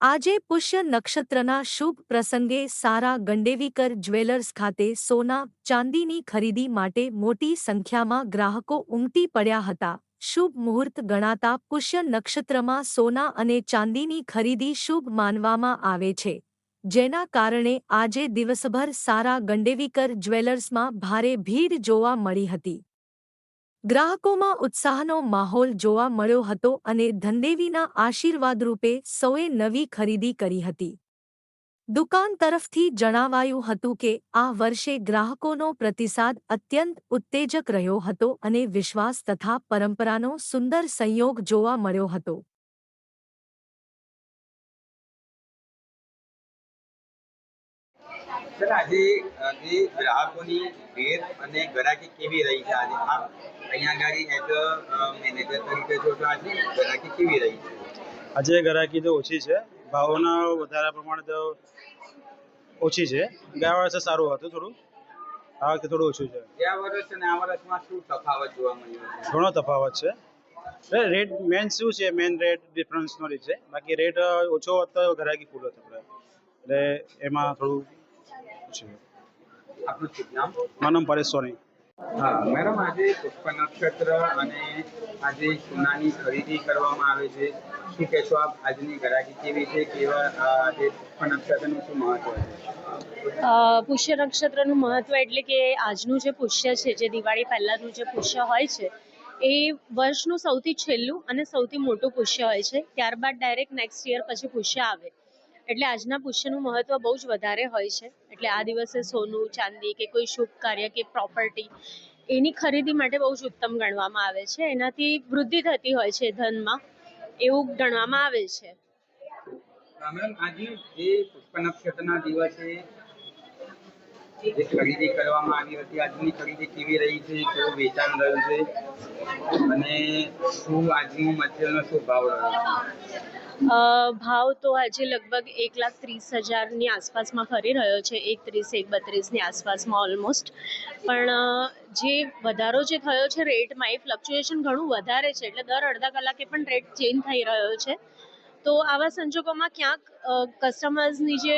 આજે પુષ્ય નક્ષત્રના શુભ પ્રસંગે સારા ગંડેવીકર જ્વેલર્સ ખાતે સોના, ચાંદીની ખરીદી માટે મોટી સંખ્યામાં ગ્રાહકો ઉમટી પડ્યા હતા. શુભ મુહૂર્ત ગણાતા પુષ્ય નક્ષત્રમાં સોના અને ચાંદીની ખરીદી શુભ માનવામાં આવે છે. જેના કારણે આજે દિવસભર સારા ગંડેવીકર જ્વેલર્સમાં ભારે ભીડ જોવા મળી હતી. ગ્રાહકોમાં ઉત્સાહનો માહોલ જોવા મળ્યો હતો અને ધનદેવીના આશીર્વાદરૂપે સૌએ નવી ખરીદી કરી હતી. દુકાન તરફથી જણાવાયું હતું કે, આ વર્ષે ગ્રાહકોનો પ્રતિસાદ અત્યંત ઉત્તેજક રહ્યો હતો અને વિશ્વાસ તથા પરંપરાનો સુંદર સંયોગ જોવા મળ્યો હતો. સર આજે જે ગ્રાહકોની ભેટ અને ગરાકી કેવી રહી છે? આજે આપ અહીંયા ગાડી એઝ અ મેનેજર તરીકે જો તો આજે ગરાકી કેવી રહી છે? આજે ગરાકી તો ઓછી છે. ભાવના વધારા પ્રમાણે તો ઓછી છે. ગયા વર્ષે સારું હતું થોડું. આ વખતે થોડું ઓછું છે. ગયા વર્ષ અને આ વર્ષમાં શું તફાવત જોવા મળ્યો છે? ઘણો તફાવત છે. રેટ મેન શું છે? મેન રેટ ડિફરન્સનો રીત છે. બાકી રેટ ઓછો હતો ગરાકી ફૂલ હતો એટલે એમાં થોડું છે. આપનું શુભ નામ? મારું નામ પરેશ સોની. હા મેડમ આજે પુષ્પ નક્ષત્ર અને આજે સોનાની ખરીદી કરવામાં આવે છે. શું કહેશો આપ? આજની ગ્રાહકી કેવી છે? કેવા આજે પુષ્પ નક્ષત્રનું શું મહત્વ છે? પુષ્ય નક્ષત્રનું મહત્વ એટલે કે આજનું જે પુષ્ય છે જે દિવાળી પહેલાંનું જે પુષ્ય હોય છે એ વર્ષનું સૌથી છેલ્લું અને સૌથી મોટું પુષ્ય હોય છે. ત્યારબાદ ડાયરેક્ટ નેક્સ્ટ યર પછી પુષ્ય આવે. એટલે આજના પુષ્યનું મહત્વ બહુ જ વધારે હોય છે. એટલે આ દિવસે સોનું, ચાંદી કે કોઈ શુભ કાર્ય કે પ્રોપર્ટી એની ખરીદી માટે બહુ જ ઉત્તમ ગણવામાં આવે છે. એનાથી વૃદ્ધિ થતી હોય છે ધનમાં. એવું ગણવામાં આવે છે. ખરીદી કરવામાં આવી હતી, આજની ખરીદી કેવી રહી છે, કેવું વેચાણ રહ્યું છે અને શું આજનું મટીરિયલનો શું ભાવ રહ્યો છે? ભાવ તો આજે લગભગ એક લાખ ત્રીસ હજારની આસપાસમાં ફરી રહ્યો છે એક ત્રીસ એક બત્રીસની આસપાસમાં ઓલમોસ્ટ પણ જે વધારો જે થયો છે રેટમાં એ ફ્લક્ચ્યુએશન ઘણું વધારે છે, એટલે દર અડધા કલાકે પણ રેટ ચેન્જ થઈ રહ્યો છે. તો આવા સંજોગોમાં ક્યાંક કસ્ટમર્સની જે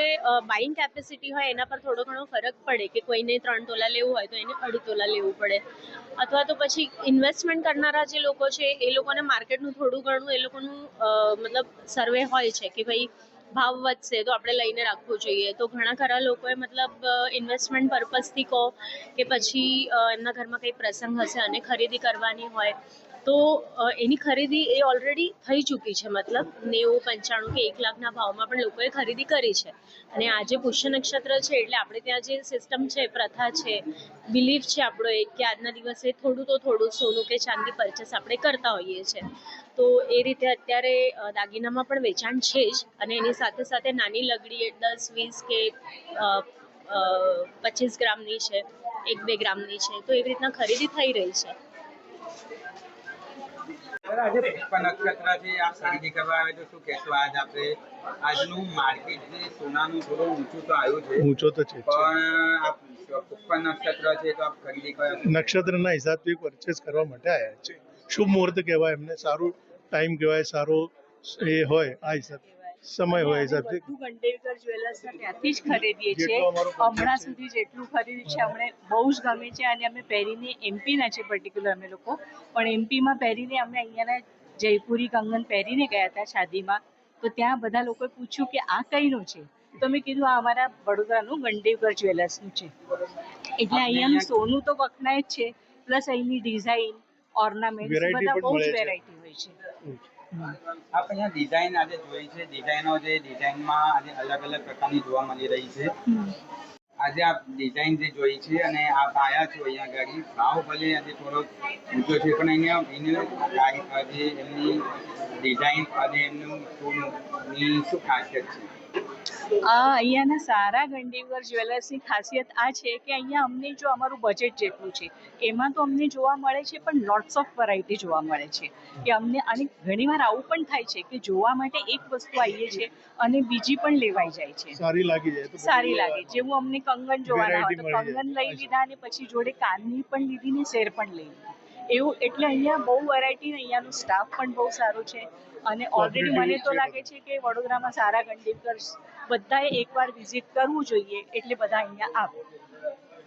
બાઇંગ કેપેસિટી હોય એના પર થોડો ઘણો ફરક પડે કે કોઈને ત્રણ તોલા લેવું હોય તો એને અઢી તોલા લેવું પડે. અથવા તો પછી ઇન્વેસ્ટમેન્ટ કરનારા જે લોકો છે એ લોકોને માર્કેટનું થોડું ઘણું, એ લોકોનું મતલબ સર્વે હોય છે કે ભાઈ ભાવ વધશે તો આપણે લઈને રાખવું જોઈએ. તો ઘણા ખરા લોકોએ મતલબ ઇન્વેસ્ટમેન્ટ પર્પઝથી કહો કે પછી એમના ઘરમાં કંઈ પ્રસંગ હશે અને ખરીદી કરવાની હોય, તો એની ખરીદી એ ઓલરેડી થઈ ચૂકી છે મતલબ. નેવું, પંચાણું કે એક લાખના ભાવમાં પણ લોકોએ ખરીદી કરી છે. અને આજે પુષ્ય નક્ષત્ર છે, એટલે આપણે ત્યાં જે સિસ્ટમ છે, પ્રથા છે બિલીફ છે આપણો એક, કે આજના દિવસે થોડું તો થોડું સોનું કે ચાંદી પરચેસ આપણે કરતા હોઈએ છીએ. તો એ રીતે અત્યારે દાગીનામાં પણ વેચાણ છે જ અને એની સાથે સાથે નાની લગડી દસ વીસ કે પચીસ ગ્રામની છે એક બે ગ્રામની છે તો એવી રીતના ખરીદી થઈ રહી છે. આજે પુષ્પ નક્ષત્ર છે આપ ખરીદી કરવા આવે તો શું કહેશો? આજ આપણે આજનું માર્કેટ જે સોનાનું થોડું ઊંચું તો આવ્યું છે. ઊંચો તો છે પણ આપ પુષ્પ નક્ષત્ર છે તો આપ ખરીદી કરો. નક્ષત્રના હિસાબથી પરચેસ કરવા માટે આવ્યા છે. શુભ મુહૂર્ત કહેવાય એમને સારું ટાઈમ કહેવાય સારો એ હોય આ હિસાબ સમય હોય હિસાબથી બધું ગંડેકર જ્વેલર્સના ત્યાંથી જ ખરીદીએ છીએ. હમણાં સુધી જેટલું ખરીદ્યું છે અમને બહુ જ ગમે છે અને અમે પહેરીને એમપીના છે પર્ટિક્યુલર અમે લોકો. પણ એમપીમાં પહેરીને અમે અહીંયાના જયપુરી કંગન પહેરીને ગયા હતા શાદીમાં. તો ત્યાં બધા લોકોએ પૂછ્યું કે આ કઈનું છે? તો મેં કીધું આ અમારા વડોદરાનું ગંડેવગર જ્વેલર્સનું છે. એટલે અહીંયાનું સોનું તો વખણાય જ છે પ્લસ અહીંની ડિઝાઇન ઓર્નામેન્ટ બધા બહુ જ વેરાયટી હોય છે. આપણે ડિઝાઇન આજે જોઈ છે ડિઝાઇનો જે ડિઝાઇનમાં આજે અલગ અલગ પ્રકારની જોવા મળી રહી છે. આજે આપ ડિઝાઇન જે જોઈ છે અને આ પાયા છો અહીંયા ગાડી ભાવ ભલે આજે થોડોક ઊંચો છે પણ અહીંયા એને ગાડી આજે એમની ડિઝાઇન અને એમનું શું ખાસિયત છે? આ અહીંયાના સારા ગંડીવર જ્વેલર્સની ખાસિયત આ છે કે અહીંયા અમને જો અમારું બજેટ જેટલું છે એમાં તો અમને જોવા મળે છે પણ લોટ્સ ઓફ વેરાયટી જોવા મળે છે. કે અમને અને ઘણીવાર આવું પણ થાય છે કે જોવા માટે એક વસ્તુ આવીએ છે અને બીજી પણ લેવાઈ જાય છે. સારી લાગી જાય સારી લાગે. જેવું અમને કંગન જોવાના હોય તો. કંગન લઈ લીધા અને પછી જોડે કાનની પણ લીધી ને શેર પણ લઈ લીધી. એવું એટલે અહીંયા બહુ વેરાયટી અહીંયાનો સ્ટાફ પણ બહુ સારો છે. અને ઓલરેડી મને તો લાગે છે કે વડોદરામાં સારા ગંડેકર બધાએ એકવાર વિઝિટ કરવું જોઈએ એટલે બધા અહીંયા આવે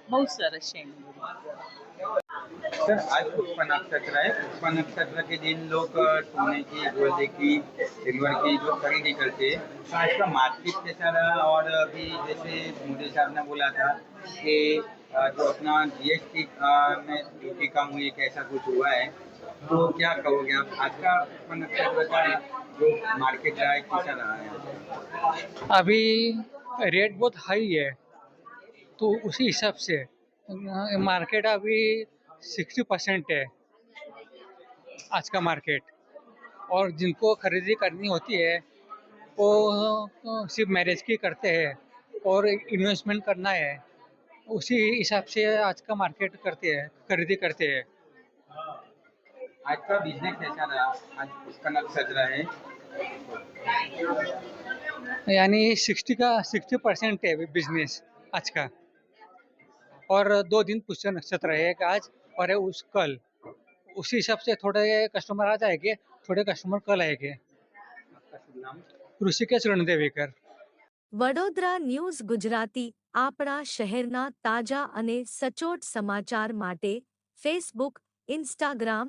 બહુ સરસ છે એમનું सर आज पुष्प नक्षत्र है पुष्प नक्षत्र के दिन लोग अ, सोने की गोल्ड की सिल्वर की जो खरीदी करते हैं तो आज का मार्केट कैसा रहा और अभी जैसे मोदी साहब ने बोला था कि अ, जो अपना जीएसटी में ड्यूटी कम हुई है कैसा कुछ हुआ है तो क्या कहोगे आप? आज का का जो मार्केट है कैसा रहा है। अभी रेट बहुत हाई है तो उसी हिसाब से मार्केट अभी सिक्सटी परसेंट है, आज का मार्केट और जिनको खरीदी करनी होती है, वो सिर्फ़ मैरिज की करते हैं, और इन्वेस्टमेंट करना है, उसी हिसाब से आज का मार्केट करते हैं, खरीदी करते हैं। आज का बिजनेस कैसा रहा आज पुष्प नक्षत्र है यानी सिक्सटी का सिक्सटी परसेंट है बिजनेस आज का और दो दिन पुष्य नक्षत्र है एक आज और है उस कल उसी हिसाब से थोड़े कस्टमर आ जाएंगे थोड़े कस्टमर कल आएंगे आपका शुभ नाम ઋષિકેશ રણદેવીકર વડોદરા ન્યૂઝ ગુજરાતી આપણા શહેરના તાજા અને સચોટ સમાચાર માટે ફેસબુક ઇન્સ્ટાગ્રામ